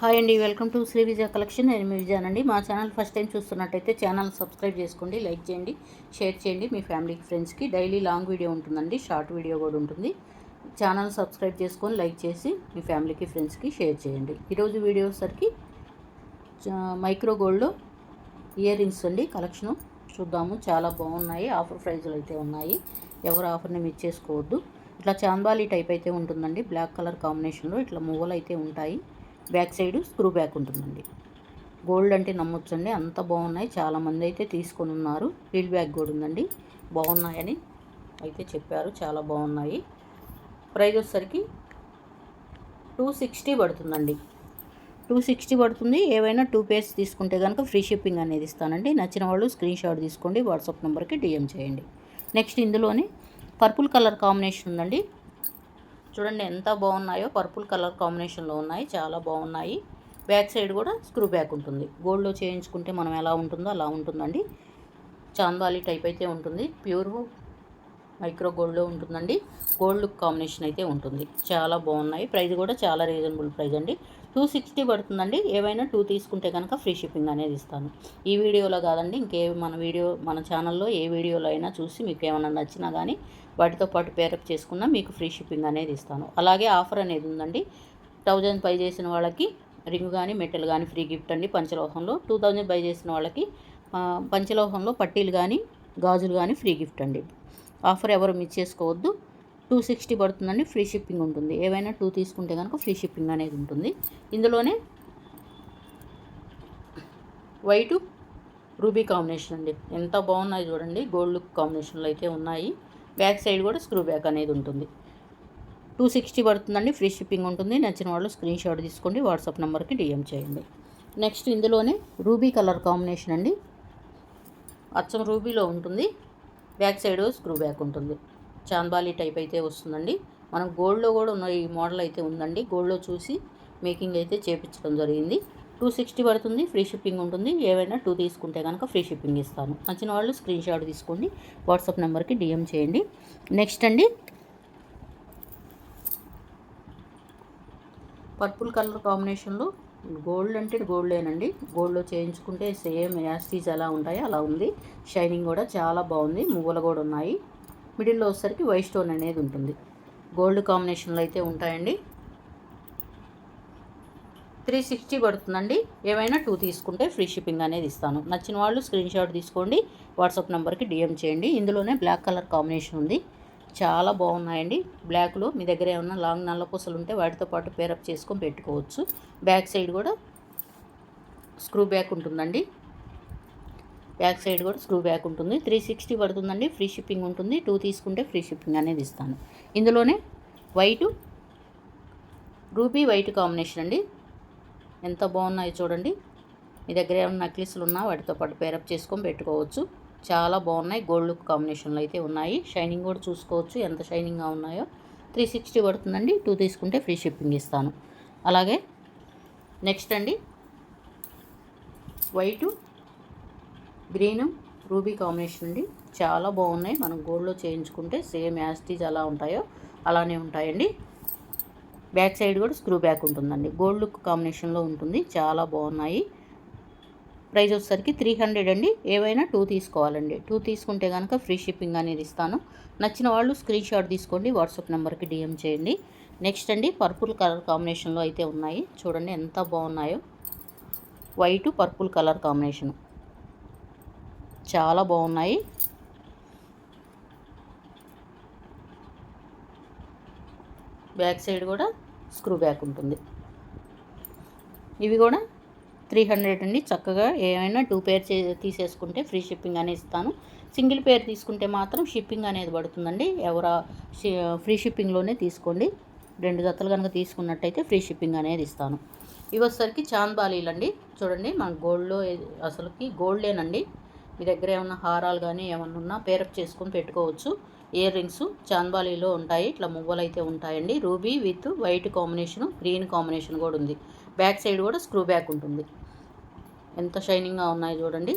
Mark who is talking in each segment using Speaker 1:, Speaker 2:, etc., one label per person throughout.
Speaker 1: Hi అండి welcome to Sri Vijaya collection. నేను మీ విజయానండి మా ఛానల్ ఫస్ట్ టైం చూస్తున్నట్టయితే ఛానల్ సబ్స్క్రైబ్ చేసుకోండి లైక్ చేయండి షేర్ చేయండి. మీ ఫ్యామిలీకి ఫ్రెండ్స్కి డైలీ లాంగ్ వీడియో ఉంటుందండి షార్ట్ వీడియో కూడా ఉంటుంది. ఛానల్ సబ్స్క్రైబ్ చేసుకొని లైక్ చేసి మీ ఫ్యామిలీకి ఫ్రెండ్స్కి షేర్ చేయండి. ఈరోజు వీడియో సరికి మైక్రో గోల్డ్లో ఇయర్ రింగ్స్ అండి కలెక్షను చూద్దాము. చాలా బాగున్నాయి ఆఫర్ ప్రైజులు అయితే ఉన్నాయి. ఎవరు ఆఫర్ని మిస్ చేసుకోవద్దు. ఇట్లా చాంబాలి టైప్ అయితే ఉంటుందండి బ్లాక్ కలర్ కాంబినేషన్లో ఇట్లా మువ్వలు అయితే ఉంటాయి. బ్యాక్ సైడ్ స్క్రూ బ్యాక్ ఉంటుందండి. గోల్డ్ అంటే నమ్మొచ్చండి. అంత బాగున్నాయి. చాలామంది అయితే తీసుకొని ఉన్నారు. ఫీల్ బ్యాగ్ కూడా ఉందండి. బాగున్నాయని అయితే చెప్పారు. చాలా బాగున్నాయి. ప్రైస్ వచ్చేసరికి టూ సిక్స్టీ పడుతుందండి. టూ సిక్స్టీ పడుతుంది. ఏవైనా టూ పేస్ తీసుకుంటే కనుక ఫ్రీ షిప్పింగ్ అనేది ఇస్తానండి. నచ్చిన వాళ్ళు స్క్రీన్ షాట్ తీసుకోండి. వాట్సాప్ నెంబర్కి డిఎం చేయండి. నెక్స్ట్ ఇందులోనే పర్పుల్ కలర్ కాంబినేషన్ ఉందండి. చూడండి ఎంత బాగున్నాయో. పర్పుల్ కలర్ కాంబినేషన్లో ఉన్నాయి. చాలా బాగున్నాయి. బ్యాక్ సైడ్ కూడా స్క్రూ బ్యాక్ ఉంటుంది. గోల్డ్లో చేయించుకుంటే మనం ఎలా ఉంటుందో అలా ఉంటుందండి. చాందాలి టైప్ అయితే ఉంటుంది. ప్యూర్ మైక్రో గోల్డ్లో ఉంటుందండి. గోల్డ్ కాంబినేషన్ అయితే ఉంటుంది. చాలా బాగున్నాయి. ప్రైస్ కూడా చాలా రీజనబుల్ ప్రైస్ అండి. టూ సిక్స్టీ పడుతుందండి. ఏవైనా టూ తీసుకుంటే కనుక ఫ్రీ షిప్పింగ్ అనేది ఇస్తాను. ఈ వీడియోలో కాదండి ఇంకే మన వీడియో మన ఛానల్లో ఏ వీడియోలో అయినా చూసి మీకు ఏమైనా నచ్చినా కానీ వాటితో పాటు పేరప్ చేసుకున్నా మీకు ఫ్రీ షిప్పింగ్ అనేది ఇస్తాను. అలాగే ఆఫర్ అనేది ఉందండి. థౌజండ్ పై చేసిన వాళ్ళకి రింగ్ కానీ మెటల్ కానీ ఫ్రీ గిఫ్ట్ అండి. పంచలోహంలో టూ థౌజండ్ పై చేసిన వాళ్ళకి పంచలోహంలో పట్టీలు కానీ గాజులు కానీ ఫ్రీ గిఫ్ట్ అండి. ఆఫర్ ఎవరు మిస్ చేసుకోవద్దు. టూ సిక్స్టీ పడుతుందండి ఫ్రీ షిప్పింగ్ ఉంటుంది. ఏవైనా టూ తీసుకుంటే కనుక ఫ్రీ షిప్పింగ్ అనేది ఉంటుంది. ఇందులోనే వైటు రూబీ కాంబినేషన్ అండి. ఎంత బాగున్నాయి చూడండి. గోల్డ్ లుక్ కాంబినేషన్లో అయితే ఉన్నాయి. బ్యాక్ సైడ్ కూడా స్క్రూ బ్యాక్ అనేది ఉంటుంది. టూ సిక్స్టీ పడుతుందండి ఫ్రీ షిప్పింగ్ ఉంటుంది. నచ్చిన వాళ్ళు స్క్రీన్ షాట్ తీసుకోండి వాట్సాప్ నెంబర్కి డిఎం చేయండి. నెక్స్ట్ ఇందులోనే రూబీ కలర్ కాంబినేషన్ అండి. అచ్చం రూబీలో ఉంటుంది. బ్యాక్ సైడ్ స్క్రూ బ్యాక్ ఉంటుంది. చాంబాలి టైప్ అయితే వస్తుందండి. మనం గోల్డ్లో కూడా ఉన్న ఈ మోడల్ అయితే ఉందండి. గోల్డ్లో చూసి మేకింగ్ అయితే చేపించడం జరిగింది. టూ సిక్స్టీ పడుతుంది ఫ్రీ షిప్పింగ్ ఉంటుంది. ఏవైనా టూ తీసుకుంటే కనుక ఫ్రీ షిప్పింగ్ ఇస్తాను. నచ్చిన వాళ్ళు స్క్రీన్ షాట్ తీసుకోండి వాట్సాప్ నెంబర్కి డిఎం చేయండి. నెక్స్ట్ అండి. పర్పుల్ కలర్ కాంబినేషన్లో గోల్డ్ అంటే గోల్డేనండి. గోల్డ్లో చేయించుకుంటే సేమ్ యాస్టీజ్ ఎలా ఉంటాయో అలా ఉంది. షైనింగ్ కూడా చాలా బాగుంది. మువ్వలు కూడా ఉన్నాయి. మిడిల్లో వచ్చేసరికి వైట్ స్టోన్ అనేది ఉంటుంది. గోల్డ్ కాంబినేషన్లో అయితే ఉంటాయండి. త్రీ సిక్స్టీ పడుతుందండి. ఏమైనా టూ తీసుకుంటే ఫ్రీ షిప్పింగ్ అనేది ఇస్తాను. నచ్చిన వాళ్ళు స్క్రీన్ షాట్ తీసుకోండి. వాట్సాప్ నెంబర్కి డిఎం చేయండి. ఇందులోనే బ్లాక్ కలర్ కాంబినేషన్ ఉంది. చాలా బాగున్నాయండి. బ్లాక్లో మీ దగ్గర ఏమన్నా లాంగ్ నల్ల పూసలు ఉంటే వాటితో పాటు పేరప్ చేసుకొని పెట్టుకోవచ్చు. బ్యాక్ సైడ్ కూడా స్క్రూ బ్యాక్ ఉంటుందండి. బ్యాక్ సైడ్ కూడా స్క్రూ బ్యాక్ ఉంటుంది. త్రీ సిక్స్టీ పడుతుందండి. ఫ్రీ షిప్పింగ్ ఉంటుంది. టూ తీసుకుంటే ఫ్రీ షిప్పింగ్ అనేది ఇస్తాను. ఇందులోనే వైటు రూబీ వైట్ కాంబినేషన్ అండి. ఎంత బాగున్నాయి చూడండి. మీ దగ్గర ఏమైనా నక్లీస్లు ఉన్నా వాటితో పాటు పేరప్ చేసుకొని పెట్టుకోవచ్చు. చాలా బాగున్నాయి. గోల్డ్ లుక్ కాంబినేషన్లో అయితే ఉన్నాయి. షైనింగ్ కూడా చూసుకోవచ్చు. ఎంత షైనింగ్గా ఉన్నాయో. త్రీ సిక్స్టీ పడుతుందండి. టూ తీసుకుంటే ఫ్రీ షిప్పింగ్ ఇస్తాను. అలాగే నెక్స్ట్ అండి. వైటు గ్రీన్ రూబీ కాంబినేషన్ అండి. చాలా బాగున్నాయి. మనం గోల్డ్లో చేయించుకుంటే సేమ్ యాస్టీజ్ ఎలా ఉంటాయో అలానే ఉంటాయండి. బ్యాక్ సైడ్ కూడా స్క్రూ బ్యాక్ ఉంటుందండి. గోల్డ్ లుక్ కాంబినేషన్లో ఉంటుంది. చాలా బాగున్నాయి. ప్రైస్ వచ్చేసరికి త్రీ హండ్రెడ్ అండి. ఏవైనా టూ తీసుకోవాలండి. టూ తీసుకుంటే కనుక ఫ్రీ షిప్పింగ్ అనేది ఇస్తాను. నచ్చిన వాళ్ళు స్క్రీన్ షాట్ తీసుకోండి. వాట్సాప్ నెంబర్కి డిఎం చేయండి. నెక్స్ట్ అండి పర్పుల్ కలర్ కాంబినేషన్లో అయితే ఉన్నాయి. చూడండి ఎంత బాగున్నాయో. White purple colour combination. చాలా బాగున్నాయి. బ్యాక్ సైడ్ కూడా స్క్రూ బ్యాక్ ఉంటుంది. ఇవి కూడా త్రీ హండ్రెడ్ అండి. చక్కగా ఏమైనా టూ పేర్ తీసేసుకుంటే ఫ్రీ షిప్పింగ్ అనేది ఇస్తాను. సింగిల్ పేర్ తీసుకుంటే మాత్రం షిప్పింగ్ అనేది పడుతుందండి. ఎవరా ఫ్రీ షిప్పింగ్లోనే తీసుకోండి. రెండు జతలు కనుక తీసుకున్నట్టయితే ఫ్రీ షిప్పింగ్ అనేది ఇస్తాను. ఇవి వచ్చేసరికి చాంద్ అండి చూడండి మన గోల్డ్లో అసలుకి గోల్డేనండి. మీ దగ్గర ఏమైనా హారాలు కానీ ఏమన్నా ఉన్నా పేరప్ చేసుకొని పెట్టుకోవచ్చు. ఇయర్ రింగ్స్ చాంద్బాలీలో ఉంటాయి. ఇట్లా మువ్వలు అయితే ఉంటాయండి. Ruby with white combination green combination కూడా ఉంది. బ్యాక్ సైడ్ కూడా స్క్రూ బ్యాక్ ఉంటుంది. ఎంత షైనింగ్గా ఉన్నాయి చూడండి.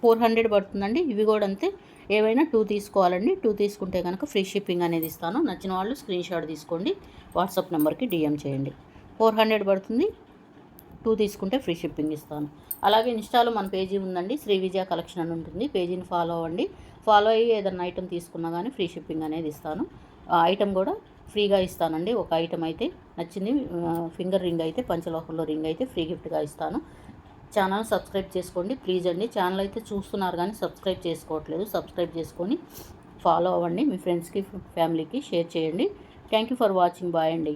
Speaker 1: ఫోర్ హండ్రెడ్ పడుతుందండి. ఇవి కూడా అంతే. ఏవైనా టూ తీసుకోవాలండి. టూ తీసుకుంటే కనుక ఫ్రీ షిప్పింగ్ అనేది ఇస్తాను. నచ్చిన వాళ్ళు స్క్రీన్ షాట్ తీసుకోండి. వాట్సాప్ నెంబర్కి డిఎం చేయండి. ఫోర్ హండ్రెడ్ పడుతుంది. టూ తీసుకుంటే ఫ్రీ షిప్పింగ్ ఇస్తాను. అలాగే ఇన్స్టాలో మన పేజీ ఉందండి శ్రీ విజయ కలెక్షన్ అని ఉంటుంది. పేజీని ఫాలో అవ్వండి. ఫాలో అయ్యి ఏదైనా ఐటమ్ తీసుకున్నా కానీ ఫ్రీ షిప్పింగ్ అనేది ఇస్తాను. ఆ ఐటెం కూడా ఫ్రీగా ఇస్తానండి. ఒక ఐటెం అయితే నచ్చింది ఫింగర్ రింగ్ అయితే పంచలోహంలో రింగ్ అయితే ఫ్రీ గిఫ్ట్గా ఇస్తాను. ఛానల్ సబ్స్క్రైబ్ చేసుకోండి. ప్లీజ్ అండి ఛానల్ అయితే చూస్తున్నారు కానీ సబ్స్క్రైబ్ చేసుకోవట్లేదు. సబ్స్క్రైబ్ చేసుకొని ఫాలో అవ్వండి. మీ ఫ్రెండ్స్కి ఫ్యామిలీకి షేర్ చేయండి. Thank you for watching. Bye అండి.